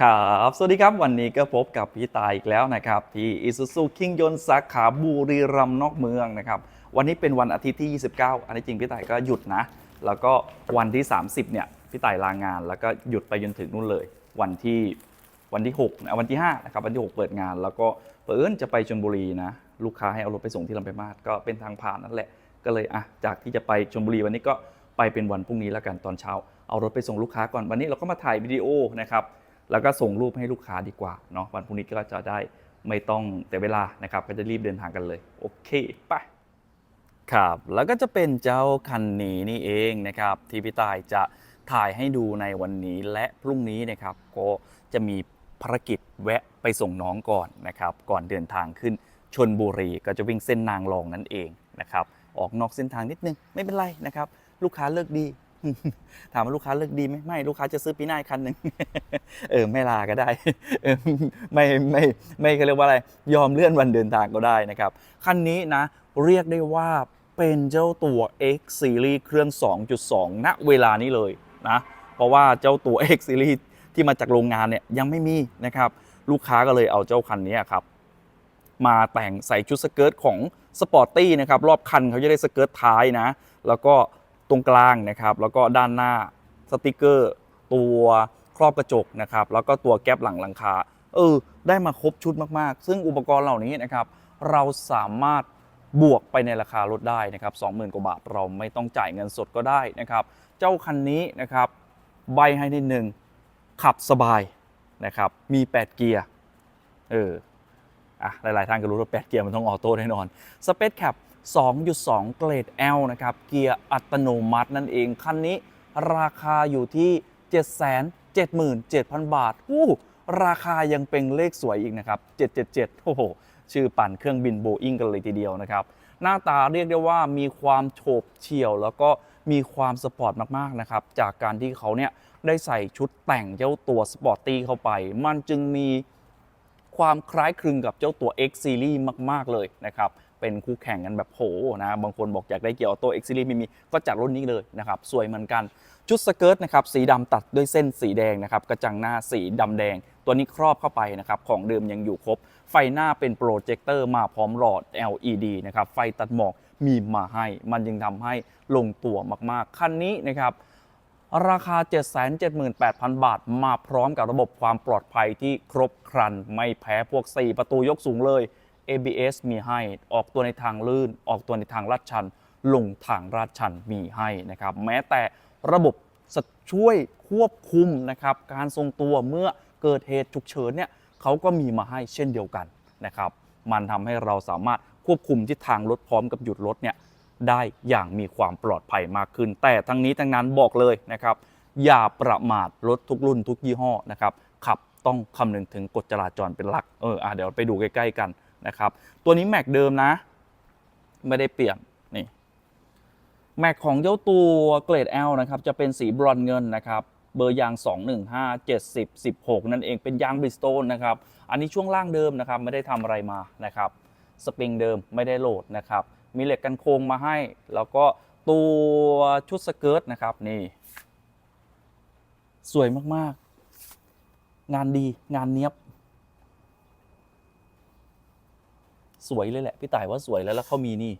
ครับสวัสดีครับวันนี้ก็พบกับพี่ตายอีกแล้วนะครับ ที่ Isuzu คิงยนสาขาบุรีรัมย์นอกเมืองนะครับ วันนี้เป็นวันอาทิตย์ที่ 29 อันนี้จริงพี่ตายก็หยุดนะ แล้วก็วันที่ 30 เนี่ยพี่ตายลางาน แล้วก็หยุดไปจนถึงนู่นเลย วันที่วันที่6นะวันที่5นะครับวันที่ 6 เปิดงาน แล้วก็เปิดจะไปชลบุรีนะ ลูกค้าให้เอารถไปส่งที่ลำปางมาศก็เป็นทางผ่านนั่นแหละก็เลยอะจากที่จะไปชลบุรีวันนี้ก็ไปเป็นวันพรุ่งนี้แล้วกันตอนเช้าเอารถไปส่งลูกค้าก่อนวันนี้เราก็มาถ่ายวิดีโอนะครับ แล้วก็ส่งรูปให้ลูกค้าดีกว่าเนาะวันพรุ่งนี้ก็จะได้ไม่ต้องแต่เวลานะครับก็จะรีบเดินทางกันเลย โอเคไปครับแล้วก็จะเป็นเจ้าคันนี้นี่เองนะครับที่พี่ตายจะถ่ายให้ดูในวันนี้และพรุ่งนี้นะครับก็จะมีภารกิจแวะไปส่งน้องก่อนนะครับก่อนเดินทางขึ้นชนบุรีก็จะวิ่งเส้นนางรองนั่นเองนะครับออกนอกเส้นทางนิดนึงไม่เป็นไรนะครับลูกค้าเลิกดี ถามว่าลูกค้าเลิกดีไหมไม่ลูกค้าจะซื้อปีหน้าคันหนึ่งเออไม่ลาก็ได้เออไม่ไม่ไม่เขาเรียกว่าอะไรยอมเลื่อนวันเดินทางก็ได้นะครับคันนี้นะเรียกได้ว่าเป็นเจ้าตัว X Series เครื่อง 2.2 ณเวลานี้เลยนะเพราะว่าเจ้าตัว X Series ที่มาจากโรงงานเนี่ยยังไม่มีนะครับลูกค้าก็เลยเอาเจ้าคันนี้ครับมาแต่งใส่ชุดสเกิร์ตของสปอร์ตี้นะครับรอบคันเขาจะได้สเกิร์ตท้ายนะ แล้วก็ ตรงกลางนะครับแล้วก็ด้านหน้าสติกเกอร์ตัวครอบกระจกนะครับแล้วก็ตัวแก๊ปหลังหลังคาเออได้มาครบชุดมากๆ ซึ่งอุปกรณ์เหล่านี้นะครับเราสามารถบวกไปในราคารถได้นะครับ20,000กว่าบาทเราไม่ต้องจ่ายเงินสดก็ได้นะครับเจ้าคันนี้นะครับใบให้นิดนึงขับสบายนะครับมี 8 เกียร์เอออะหลาย ๆท่านก็รู้ว่า 8 เกียร์มันต้องออโต้แน่นอน Space Cap 2.2 เกรด L นะครับ เกียร์อัตโนมัตินั่นเอง คันนี้ราคาอยู่ที่ 777,000 บาทอู้ราคายังเป็นเลขสวยอีกนะครับ 777 โอ้โห ชื่อปั่นเครื่องบินโบอิงกันเลยทีเดียวนะครับ หน้าตาเรียกได้ว่ามีความโฉบเฉี่ยว แล้วก็มีความสปอร์ตมาก ๆ นะครับ จากการที่เขาเนี่ยได้ใส่ชุดแต่งเจ้าตัวสปอร์ตตี้เข้าไป มันจึงมีความคล้ายคลึงกับเจ้าตัว X Series มาก ๆ เลยนะครับ เป็นคู่แข่งกันแบบโหนะบางคนบอกอยากได้เกียร์ออโต้ X Series ไม่มีก็จัดรุ่นนี้เลยนะครับสวยเหมือนกันชุดสเกิร์ตนะครับสีดำตัดด้วยเส้นสีแดงนะครับกระจังหน้าสีดำแดง ตัวนี้ครอบเข้าไปนะครับของเดิมยังอยู่ครบ ไฟหน้าเป็นโปรเจคเตอร์มาพร้อมหลอด LED นะครับไฟตัดหมอกมีมาให้ มันยังทำให้ลงตัวมากๆ คันนี้นะครับราคา 778,000 บาท มาพร้อมกับระบบความปลอดภัยที่ครบครัน ไม่แพ้พวก 4 ประตูยกสูงเลย ABS มีให้ ออกตัวในทางลื่น ออกตัวในทางลาดชัน ลงทางลาดชันมีให้นะครับ แม้แต่ระบบช่วยควบคุมนะครับ การทรงตัวเมื่อเกิดเหตุฉุกเฉินเนี่ยเขาก็มีมาให้เช่นเดียวกันนะครับ มันทำให้เราสามารถควบคุมทิศทางรถพร้อมกับหยุดรถเนี่ยได้อย่างมีความปลอดภัยมากขึ้น แต่ทั้งนี้ทั้งนั้นบอกเลยนะครับ อย่าประมาทรถทุกรุ่นทุกยี่ห้อนะครับขับต้องคำนึงถึงกฎจราจรเป็นหลัก เอออะเดี๋ยวไปดูใกล้ ๆ กัน นะครับ ตัวนี้แม็กเดิมนะ ไม่ได้เปลี่ยนนี่แม็กของเจ้าตัวเกรด L นะครับ จะเป็นสีบรอนเงินนะครับเบอร์ยาง 215 70 16 นั่นเองเป็นยางบริสโตนนะครับ อันนี้ช่วงล่างเดิมนะครับ ไม่ได้ทำอะไรมานะครับ สปริงเดิมไม่ได้โหลดนะครับ มีเหล็กกันโค้งมาให้ แล้วก็ตัวชุดสเกิร์ตนะครับนี่ สวยมากๆ งานดีงานเนี้ยบ สวยเลยแหละพี่ต่ายว่าสวยแล้วแล้วเขามีนี่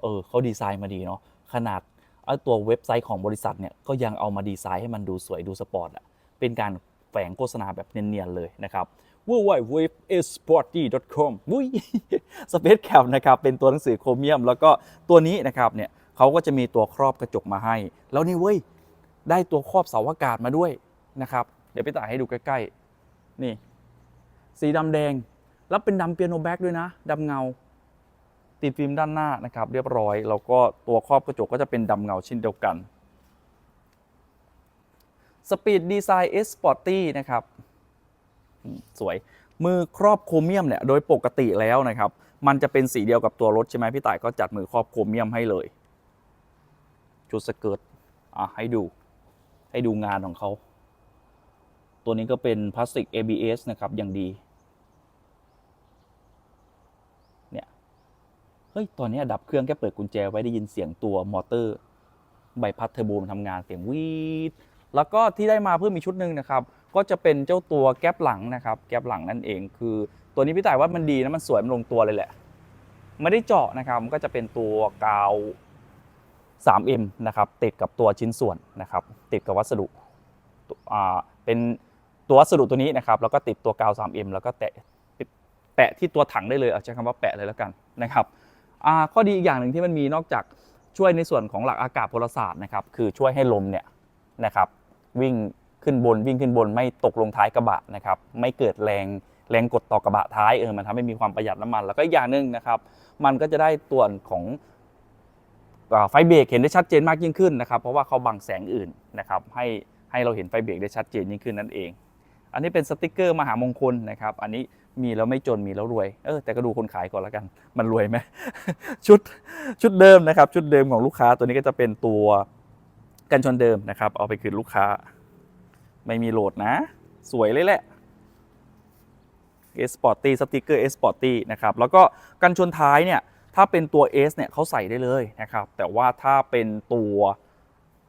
เออเขาดีไซน์มาดีเนาะขนาดไอ้ตัวเว็บไซต์ของบริษัทเนี่ยก็ยังเอามาดีไซน์ให้มันดูสวยดูสปอร์ตอะเป็นการแฝงโฆษณาแบบเนียนๆเลยนะครับ w w w s p o r t y c o m วุ้ย Space Cap นะครับเป็นตัวหนังสือโครเมียม แล้วก็ตัวนี้นะครับเนี่ยเขาก็จะมีตัวครอบกระจกมาให้ แล้วนี่เว้ยได้ตัวครอบเสาอากาศมาด้วยนะครับ เดี๋ยวไปต่ายให้ดูใกล้ๆ นี่ สีดำแดง แล้วเป็นดำเปียโนแบ็กด้วยนะดำเงา ติดฟิล์มด้านหน้านะครับ เรียบร้อย แล้วก็ตัวครอบกระจกก็จะเป็นดำเงาเช่นเดียวกัน Speed Design S Sporty นะครับ สวยมือครอบโครเมียมเนี่ยโดยปกติแล้วนะครับ มันจะเป็นสีเดียวกับตัวรถใช่ไหมพี่ต่ายก็จัดมือครอบโครเมียมให้เลยชุดสเกิร์ตอะให้ดู ให้ดูงานของเขา ตัวนี้ก็เป็นพลาสติก ABS นะครับอย่างดี เนี่ย เฮ้ย ตอนนี้ดับเครื่องแค่เปิดกุญแจไว้ได้ยินเสียงตัวมอเตอร์ ใบพัดเทอร์โบมันทำงานเสียงวีดแล้วก็ที่ได้มาเพิ่มอีกชุดหนึ่งนะครับ ก็จะเป็นเจ้าตัวแก๊ปหลังนะครับ แก๊ปหลังนั่นเอง คือ ตัวนี้พี่ต่ายว่ามันดีนะมันสวยมันลงตัวเลยแหละ ไม่ได้เจาะนะครับมันก็จะเป็นตัวกาว 3M นะครับติดกับตัวชิ้นส่วนนะครับ ติดกับวัสดุอ่าเป็นตัววัสดุตัวนี้นะครับ แล้วก็ติดตัวกาว 3M แล้วก็แตะแปะที่ตัวถังได้เลยเอาใช้คำว่าแปะเลยแล้วกันนะครับ ข้อดีอีกอย่างหนึ่งที่มันมีนอกจากช่วยในส่วนของหลักอากาศพลศาสตร์นะครับคือช่วยให้ลมเนี่ยนะครับวิ่งขึ้นบนวิ่งขึ้นบนไม่ตกลงท้ายกระบะนะครับไม่เกิดแรงแรงกดต่อกระบะท้ายเออมันทำให้มีความประหยัดน้ำมันแล้วก็อีกอย่างหนึ่งนะครับ มันก็จะได้ตัวของไฟเบรกเห็นได้ชัดเจนมากยิ่งขึ้นนะครับเพราะว่าเขาบังแสงอื่นนะครับให้ให้เราเห็นไฟเบรกได้ชัดเจนยิ่งขึ้นนั่นเอง อันนี้เป็นสติกเกอร์มหามงคลนะครับ อันนี้ มีแล้วไม่จนมีแล้วรวยเออแต่ก็ดูคนขายก่อนล้วกัน มันรวยไหมชุดชุดเดิมนะครับ ชุดเดิมของลูกค้าตัวนี้ก็จะเป็นตัวกันชนเดิมนะครับ เอาไปคืนลูกค้า ไม่มีโหลดนะ สวยเลยแหละเอสปอร์ตี้สติกเกอร์เอสปอร์ตี้นะครับแล้วก็กันชนท้ายเนี่ยถ้าเป็นตัว S เนี่ยเขาใส่ได้เลยนะครับ แต่ว่าถ้าเป็นตัว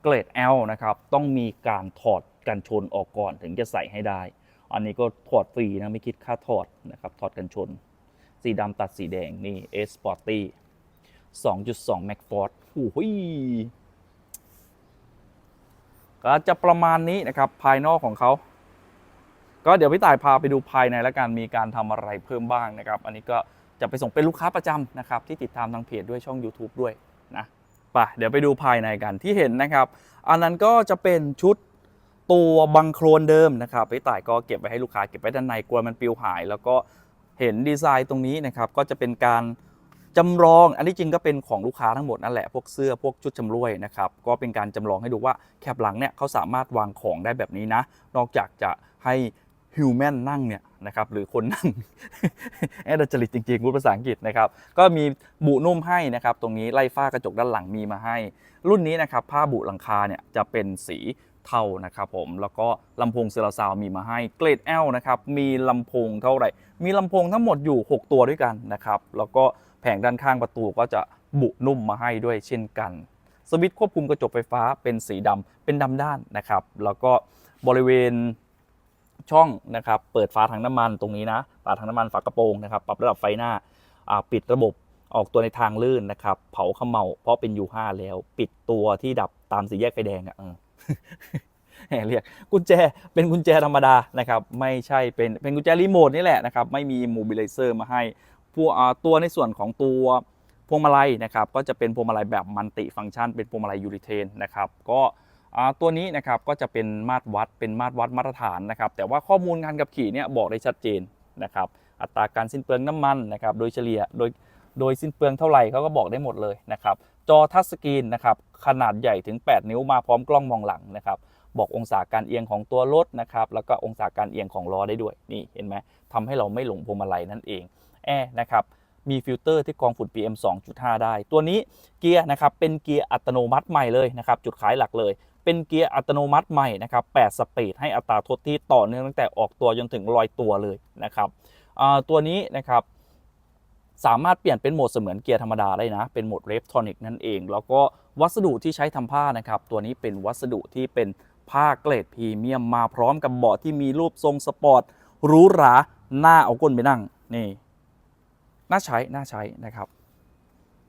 เกรด L นะครับ ต้องมีการถอดกันชนออกก่อนถึงจะใส่ให้ได้ อันนี้ก็ถอดฟรีนะไม่คิดค่าถอดนะครับถอดกันชน สีดำตัดสีแดงนี่ S Sporty 2.2 Mac Force โอ้โหยก็จะประมาณนี้นะครับภายนอกของเขาก็เดี๋ยวพี่ต่ายพาไปดูภายในแล้วกันมีการทำอะไรเพิ่มบ้างนะครับ อันนี้ก็จะไปส่งเป็นลูกค้าประจำนะครับ ที่ติดตามทางเพจด้วยช่อง YouTube ด้วยนะไปเดี๋ยวไปดูภายในกันที่เห็นนะครับ อันนั้นก็จะเป็นชุด ตัวบังโครนเดิมนะครับพี่ต่ายก็เก็บไว้ให้ลูกค้าเก็บไว้ด้านในกลัวมันปลิวหาย แล้วก็เห็นดีไซน์ตรงนี้นะครับก็จะเป็นการจำลอง อันนี้จริงก็เป็นของลูกค้าทั้งหมดนั่นแหละ พวกเสื้อ พวกชุดจำรวยนะครับ ก็เป็นการจำลองให้ดูว่าแคปหลังเนี่ยเขาสามารถวางของได้แบบนี้นะ นอกจากจะให้ฮิวแมนนั่งเนี่ยนะครับ หรือคนนั่งแอดจริตจริงๆพูดภาษาอังกฤษนะครับ ก็มีบุนุ่มให้นะครับ ตรงนี้ไล่ฝ้ากระจกด้านหลังมีมาให้ รุ่นนี้นะครับ ผ้าบุหลังคาเนี่ยจะเป็นสี เท่านะครับผมแล้วก็ลำโพงเซราซาวมีมาให้เกรด L นะครับมีลำโพงเท่าไหร่ มีลำโพงทั้งหมดอยู่ 6 ตัวด้วยกันนะครับแล้วก็แผงด้านข้างประตูก็จะบุนุ่มมาให้ด้วยเช่นกัน สวิตช์ควบคุมกระจกไฟฟ้าเป็นสีดำเป็นดำด้านนะครับแล้วก็บริเวณช่องนะครับเปิดฝาถังน้ำมันตรงนี้นะฝาถังน้ำมันฝากระโปรงนะครับปรับระดับไฟหน้าปิดระบบออกตัวในทางลื่นนะครับ เผาเขมเมาเพราะเป็น U5 แล้ว ปิดตัวที่ดับตามสีแยกไฟแดงอะ แหมเรียกกุญแจเป็นกุญแจธรรมดานะครับไม่ใช่เป็นเป็นกุญแจรีโมทนี่แหละนะครับไม่มีโมบิลไลเซอร์มาให้พวกอ่าตัวในส่วนของตัวพวงมาลัยนะครับก็จะเป็นพวงมาลัยแบบมัลติฟังก์ชัน เป็นพวงมาลัยยูริเทนนะครับก็ตัวนี้นะครับก็จะเป็นมาตรวัดเป็นมาตรวัดมาตรฐานนะครับแต่ว่าข้อมูลการขับขี่เนี่ยบอกได้ชัดเจนนะครับอัตราการสิ้นเปลืองน้ำมันนะครับโดยเฉลี่ยโดย โดยสิ้นเปลืองเท่าไหร่เขาก็บอกได้หมดเลยนะครับ จอทัชสกรีนนะครับขนาดใหญ่ถึง 8 นิ้วมาพร้อมกล้องมองหลังนะครับบอกองศาการเอียงของตัวรถนะครับแล้วก็องศาการเอียงของล้อได้ด้วยนี่เห็นไหมทำให้เราไม่หลงพวงมาลัยนั่นเองแอร์นะครับมีฟิลเตอร์ที่กรองฝุ่น PM 2.5 ได้ ตัวนี้เกียร์นะครับเป็นเกียร์อัตโนมัติใหม่เลยนะครับจุดขายหลักเลย เป็นเกียร์อัตโนมัติใหม่นะครับ8สปีดให้อัตราทดที่ต่อเนื่องตั้งแต่ออกตัวจนถึงลอยตัวเลยนะครับตัวนี้นะครับ สามารถเปลี่ยนเป็นโหมดเสมือนเกียร์ธรรมดาได้นะ เป็นโหมดเรฟทอนิกนั่นเอง แล้วก็วัสดุที่ใช้ทำผ้านะครับ ตัวนี้เป็นวัสดุที่เป็นผ้าเกรดพรีเมียมมาพร้อมกับเบาะที่มีรูปทรงสปอร์ตหรูหราหน้าเอาก้นไปนั่งนี่น่าใช้น่าใช้นะครับ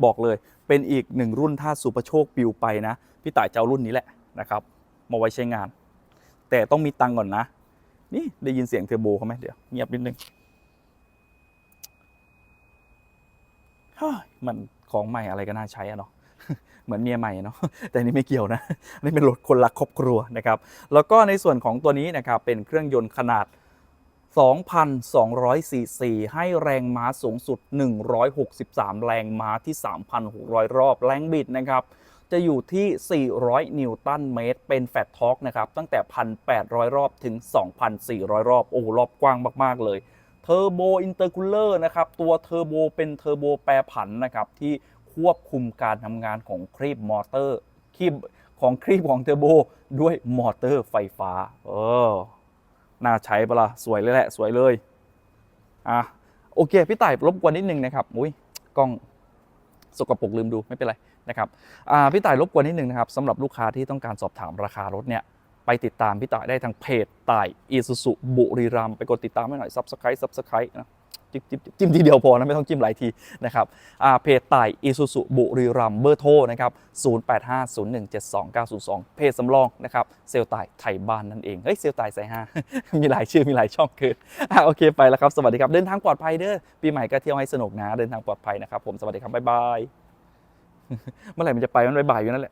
บอกเลยเป็นอีกหนึ่งรุ่นถ้าสุประโชคปิวไปนะพี่ต่ายจะเอารุ่นนี้แหละนะครับมาไว้ใช้งาน แต่ต้องมีตังก่อนนะ นี่ได้ยินเสียงเทอร์โบเขาไหมเดี๋ยวเงียบนิดนึง เฮ้ย มันของใหม่อะไรก็น่าใช้อะเนาะเหมือนเมียใหม่เนาะแต่อันนี่ไม่เกี่ยวนะอันนี่เป็นรถคนรักครอบครัวนะครับ แล้วก็ในส่วนของตัวนี้นะครับเป็นเครื่องยนต์ขนาด 2,200ซีซีให้แรงม้าสูงสุด 163 แรงม้าที่ 3,600 รอบแรงบิดนะครับ จะอยู่ที่ 400 นิวตันเมตร เป็นแฟตทอร์กนะครับ ตั้งแต่ 1,800 รอบถึง 2,400 รอบ โอ้รอบกว้างมาก ๆ เลย เทอร์โบอินเตอร์คูลเลอร์นะครับ ตัวเทอร์โบเป็นเทอร์โบแปรผันนะครับ ที่ควบคุมการทำงานของครีบมอเตอร์ครีบของครีบของเทอร์โบด้วยมอเตอร์ไฟฟ้า เออ น่าใช้ปะล่ะ สวยเลยแหละ สวยเลย อะ โอเค พี่ต่ายรบกวนนิดนึงนะครับ อุ้ยกล้องสกปรกลืมดูไม่เป็นไรนะครับ อ่า พี่ต่ายรบกวนนิดนึงนะครับสำหรับลูกค้าที่ต้องการสอบถามราคารถเนี่ย ไปติดตามพี่ต่ายได้ทางเพจต่ายอีซูซูบุรีรัมไปกดติดตามให้หน่อย Subscribe Subscribe นะจิ้มจิ้มจิ้มทีเดียวพอนะไม่ต้องจิ้มหลายทีนะครับเพจต่ายอีซูซูบุรีรัมเบอร์โทรนะครับ0850172902 เพจสำรองนะครับเซลต่ายไทยบ้านนั่นเองเฮ้ยเซลต่ายใส่ห้ามีหลายชื่อมีหลายช่องเกินอะโอเคไปแล้วครับ สวัสดีครับ เดินทางปลอดภัยเด้อปีใหม่ก็เที่ยวให้สนุกนะ เดินทางปลอดภัยนะครับผมสวัสดีครับบ๊ายบายเมื่อไหร่มันจะไปมันบ่ายอยู่นั่นแหละ